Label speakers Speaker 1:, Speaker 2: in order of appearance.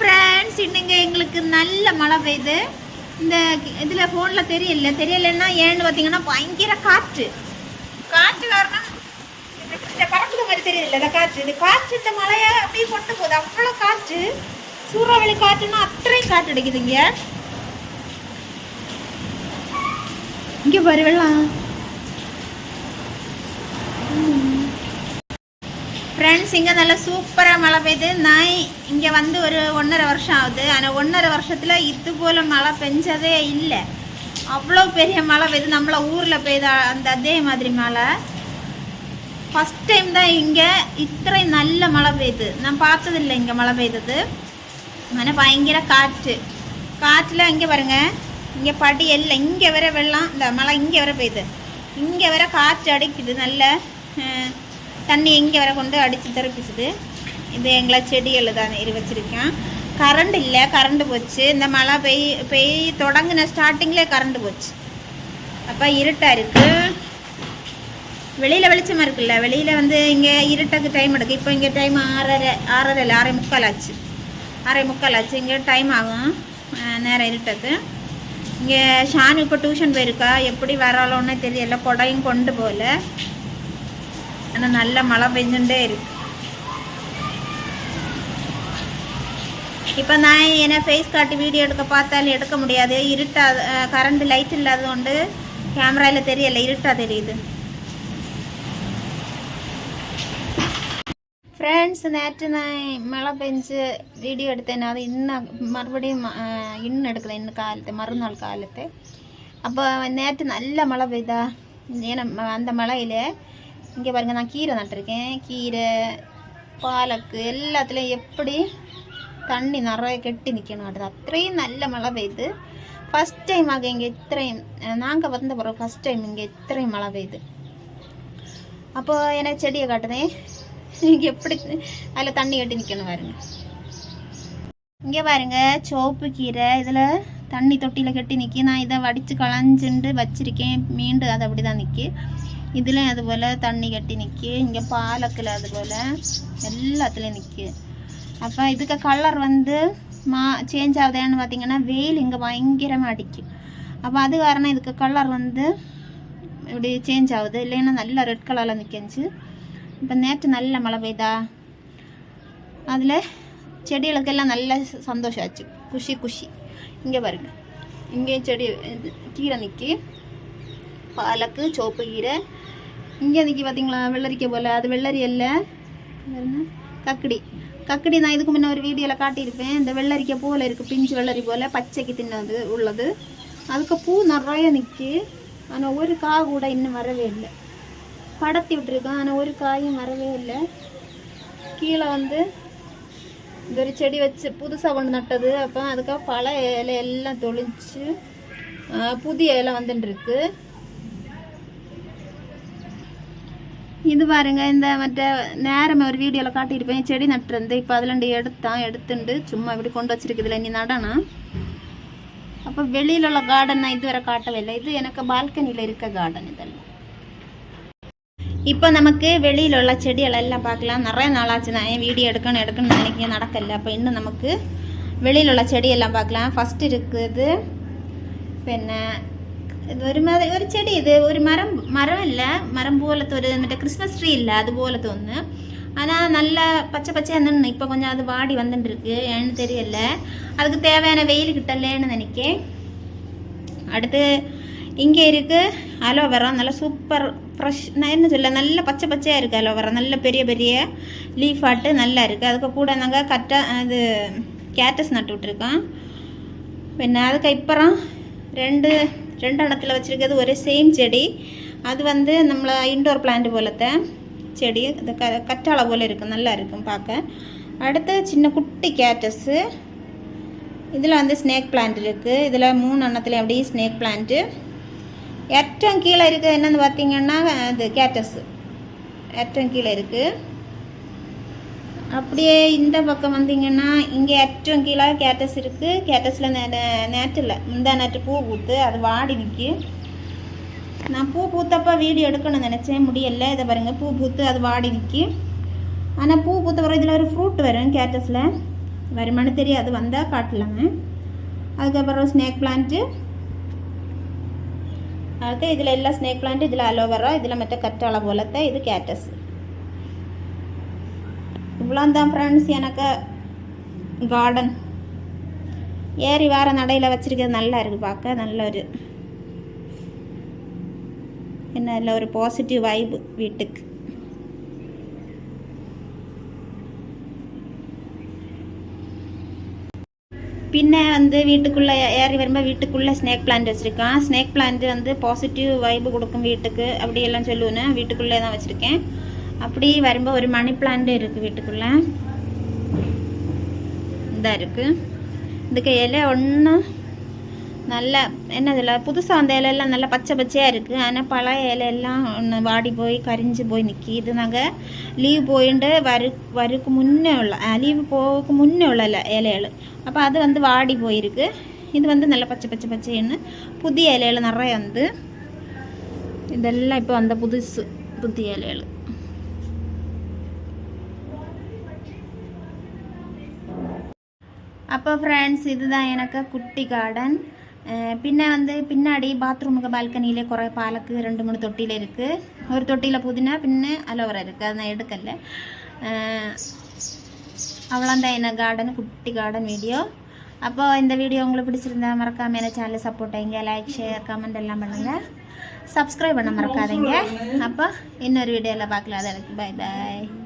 Speaker 1: Hi friends இன்னைக்கு எங்களுக்கு நல்ல மழை பெய்யுது. இந்த இதில் ஃபோனில் தெரியல. தெரியலன்னா ஏன்னு பார்த்தீங்கன்னா பயங்கர காற்று. காற்று காரணம் இந்த- இந்த மாதிரி தெரியல இந்த காற்று. இந்த காற்று இந்த மழையை அப்படியே கொண்டு போகுது அவ்வளோ காற்று. சூறாவளி காற்றுன்னா அத்தனையும் காற்று அடிக்குது இங்க இங்கே பாரு வெள்ளம் ஃப்ரெண்ட்ஸ் இங்கே நல்லா சூப்பராக மழை பெய்யுது நான் இங்கே வந்து ஒரு ஒன்றரை வருஷம் ஆகுது. ஆனால் ஒன்றரை வருஷத்தில் இது போல் மழை பெஞ்சதே இல்லை. அவ்வளோ பெரிய மழை பெய்யுது நம்மள ஊரில் பெய்த அந்த அதே மாதிரி மழை. ஃபஸ்ட் டைம் தான் இங்கே இத்தனை நல்ல மழை பெய்யுது நான் பார்த்ததில்லை இங்கே மழை பெய்தது. ஆனால் பயங்கர காற்று. காற்றில் இங்கே பாருங்கள் இங்கே படி எல்லாம் இங்கே வர வெள்ளம் இந்த மழை இங்கே வர பெய்யுது இங்கே வர காற்று அடிக்குது. நல்ல தண்ணி இங்கே வர கொண்டு அடித்து திருப்பிச்சுது இது எங்களை செடிகள் தான் இரு வச்சுருக்கேன். கரண்ட் இல்லை கரண்ட் போச்சு. இந்த மழை பெய் பெய் தொடங்கின ஸ்டார்டிங்லேயே கரண்ட் போச்சு. அப்போ இருட்டாக இருக்குது வெளியில் வெளிச்சமாக இருக்குல்ல வெளியில் வந்து இங்கே இருட்டக்கு டைம் எடுக்கு. இப்போ இங்கே டைம் ஆறரை ஆறரை இல்லை ஆறரை முக்கால் ஆச்சு. ஆறரை முக்கால் ஆச்சு. இங்கே டைம் ஆகும். நேரம் இருட்டக்கு இங்கே ஷானு இப்போ டியூஷன் போயிருக்கா. எப்படி வராளோன்னு தெரியல. கொடையும் கொண்டு போகல. ஆனால் நல்ல மழை பெஞ்சுட்டே இருக்கு. இப்போ நான் என்னை ஃபேஸ் காட்டி வீடியோ எடுக்க பார்த்தாலும் எடுக்க முடியாது. இருட்டாது கரண்ட் லைட் இல்லாதது கொண்டு கேமராவில் தெரியலை இருட்டாக தெரியுது. ஃப்ரெண்ட்ஸ் நேற்று நான் மழை பெஞ்சு வீடியோ எடுத்தேன் அது இன்னும் மறுபடியும் இன்னும் எடுக்கலை இன்னும் காலத்து மறுநாள் காலத்து. அப்போ நேற்று நல்ல மழை பெய்தா? ஏன்னா அந்த மழையில் இங்கே பாருங்கள் நான் கீரை நட்டிருக்கேன். கீரை பாலக்கு எல்லாத்துலேயும் எப்படி தண்ணி நிறைய கெட்டி நிற்கணும் அது அത്രയും நல்ல மழை பெய்யுது. ஃபஸ்ட் டைம் ஆக இங்கே இத்திரையும் நாங்கள் வந்த பிறகு ஃபஸ்ட் டைம் இங்கே இத்திரையும் மழை பெய்யுது. அப்போ எனக்கு செடியை காட்டுறேன் இங்கே எப்படி அதில் தண்ணி கட்டி நிற்கணும் பாருங்க. இங்கே பாருங்க சோப்பு கீரை இதில் தண்ணி தொட்டியில் கட்டி நிற்கி நான் இதை வடித்து களைஞ்சுண்டு வச்சுருக்கேன். மீண்டு அது அப்படி தான் நிற்கி இதுலேயும் அதுபோல் தண்ணி கட்டி நிற்கி இங்கே பாலக்கில் அதுபோல் எல்லாத்துலேயும் நிற்கி அப்போ இதுக்கு கலர் வந்து மா சேஞ்ச் ஆகுதேன்னு பார்த்தீங்கன்னா வெயில் இங்கே பயங்கரமாக அடிக்கும் அப்போ அது காரணம் இதுக்கு கலர் வந்து இப்படி சேஞ்ச் ஆகுது. இல்லைன்னா நல்லா ரெட் கலரில் நிற்கிச்சு இப்போ நேற்று நல்ல மழை பெய்தா? அதில் செடிகளுக்கெல்லாம் நல்ல சந்தோஷம் ஆச்சு. குஷி குஷி. இங்கே பாருங்க. இங்கே செடி இது கீரை நிற்கி பாலக்கு சோப்பு கீரை. இங்கே நிற்கி பார்த்தீங்களா வெள்ளரிக்கை போல். அது வெள்ளரி இல்லை கக்கடி. கக்கடி நான் இதுக்கு முன்ன ஒரு வீடியோவில் காட்டியிருப்பேன். இந்த வெள்ளரிக்கை போல் இருக்குது பிஞ்சு வெள்ளரி போல் பச்சைக்கு தின்னது உள்ளது. அதுக்கு பூ நிறைய நிற்கி ஆனால் ஒரு கா கூட இன்னும் வரவே இல்லை. படத்தி விட்டுருக்கோம் ஆனால் ஒரு காயும் வரவே இல்லை. கீழே வந்து இந்த ஒரு செடி வச்சு புதுசாக கொண்டு நட்டது. அப்போ அதுக்காக பல இலை எல்லாம் தொளிச்சு புதிய இலை வந்துட்டுருக்கு இருக்கு இது பாருங்க இந்த மற்ற நேரம் ஒரு வீடியோவில் காட்டியிருப்பேன் செடி நட்டுருந்து இப்போ அதில் எடுத்தான் எடுத்துண்டு சும்மா இப்படி கொண்டு வச்சிருக்குதுல நீ நடனம் அப்போ வெளியில் உள்ள கார்டன் நான் இதுவரை காட்டவில்லை. இது எனக்கு பால்கனியில் இருக்க கார்டன் இதெல்லாம். இப்போ நமக்கு வெளியில் உள்ள செடிகள் எல்லாம் பார்க்கலாம். நிறைய நாளாச்சு நான் ஏன் வீடியோ எடுக்கணும் எடுக்கணும்னு நினைக்க நடக்கல. அப்போ இன்னும் நமக்கு வெளியில் உள்ள செடியெல்லாம் பார்க்கலாம். ஃபஸ்ட் இருக்குது പിന്നെ ഇത് ഒരുമാതിരി ഒരു ചെടി ഇത് ഒരു മരം മരമല്ല മരം പോലത്തെ ഒരു മറ്റേ ക്രിസ്മസ് ട്രീ ഇല്ല അതുപോലത്തെ ഒന്ന് ஆனால் நல்ல பச்சை பச்சையாக நின்று இப்போ கொஞ்சம் அது வாடி வந்துட்டு இருக்கு ஏன்னு தெரியல அதுக்கு தேவையான வெயில் கிட்டலேன்னு நினைக்கேன் அடுத்து இங்கே இருக்கு அலோவேரா நல்ல சூப்பர் ஃப்ரெஷ் நான் என்ன சொல்ல நல்ல பச்சை பச்சையாக இருக்குது அலோவேரா நல்ல பெரிய பெரிய லீஃப் ஆட்டு நல்லா இருக்குது அதுக்கு கூட நாங்கள் கட்டா இது கேட்டஸ் நட்டு விட்ருக்கோம் പിന്നെ அதுக்கு அப்புறம் ரெண்டு രണ്ടെണ്ണത്തിൽ വച്ചിരിക്കുന്നത് சேம் செடி. அது வந்து நம்மளை இன்டோர் ഇൻഡോർ പ്ലാന്റ് செடி ചെടി க கற்றாழை போல் இருக்கும் நல்லா இருக்கும் பார்க்க அடுத்து சின்ன குட்டி கேட்டஸு இதில் வந்து ஸ்னேக் பிளான்ட் இருக்குது இதில் மூணு அண்ணத்தில் எப்படி ஸ்னேக் பிளான்ட்டு ஏற்றம் கீழே இருக்குது என்னென்னு பார்த்தீங்கன்னா இது கேட்டஸு ஏற்றம் கீழே இருக்குது அப்படியே இந்த பக்கம் வந்தீங்கன்னா இங்கே ஏற்றம் கீழே கேட்டஸ் இருக்குது கேட்டஸில் நே நேற்றில் முந்தா நேற்று பூ பூத்து அது வாடி நிற்கு நான் பூ பூத்தப்போ வீடியோ எடுக்கணும் நினச்சேன். முடியலை. இதை பாருங்கள் பூ பூத்து அது வாடி நிற்கு ஆனால் பூ பூத்த பிறகு இதில் ஒரு ஃப்ரூட் வரும் கேட்டஸில் வருமானு தெரியாது. வந்தால் காட்டலாங்க. அதுக்கப்புறம் ஸ்னேக் பிளான்ட்டு அடுத்து இதில் எல்லாம் ஸ்னேக் பிளான்ட்டு இதில் அலோவரா இதில் மற்ற கற்றாழை போலத்தை இது கேட்டஸ் இவ்வளோ தான் ஃப்ரெண்ட்ஸ் எனக்கு கார்டன் ஏறி வார நடையில் வச்சிருக்கிறது நல்லா இருக்குது பார்க்க நல்ல ஒரு என்ன இல்லை ஒரு பாசிட்டிவ் வைப் வீட்டுக்கு. பின்ன வந்து வீட்டுக்குள்ளே ஏறி வரும்போது வீட்டுக்குள்ளே ஸ்னேக் பிளான்ட் வச்சுருக்கான். ஸ்னேக் பிளான்ட் வந்து பாசிட்டிவ் வைப்பு கொடுக்கும் வீட்டுக்கு. அப்படியெல்லாம் சொல்லுவேன். வீட்டுக்குள்ளே தான் வச்சுருக்கேன். அப்படி வரும்போது ஒரு மணி பிளான்ட் இருக்குது வீட்டுக்குள்ளே. இதாக இருக்குது இதுக்கு இலை ஒன்று நல்ல என்னதில் புதுசாக வந்த இலையெல்லாம் நல்லா பச்சை பச்சையாக இருக்குது ஆனால் பழைய இலையெல்லாம் ஒன்று வாடி போய் கரிஞ்சு போய் நிற்கி இது நாங்கள் லீவ் போயிட்டு வரு வருக்கு முன்னே உள்ள லீவ் போக முன்னே உள்ள இலை இலைகள். அப்போ அது வந்து வாடி போயிருக்கு. இது வந்து நல்லா பச்சை பச்சை பச்சைன்னு புதிய இலைகள் நிறைய வந்து இதெல்லாம் இப்போ வந்த புதுசு புதிய இலைகள். அப்போ ஃப்ரெண்ட்ஸ் இதுதான் எனக்கு குட்டி கார்டன் பின்ன வந்து பின்னாடி பாத்ரூமுக்கு பால்கனியிலே குறை பாலக்கு ரெண்டு மூணு தொட்டியில் இருக்குது ஒரு தொட்டியில் புதினா பின்ன அலோவரா இருக்குது அதை நான் எடுக்கல அவ்வளோதான் என்ன கார்டன் குட்டி கார்டன் வீடியோ அப்போ இந்த வீடியோ உங்களுக்கு பிடிச்சிருந்தா மறக்காம என்ன சேனலை சப்போர்ட் ஆகிங்க லைக் ஷேர் கமெண்ட் எல்லாம் பண்ணுங்கள் சப்ஸ்கிரைப் பண்ண மறக்காதீங்க அப்போ இன்னொரு வீடியோவில் பார்க்கலாம் அது எனக்கு பை பாய்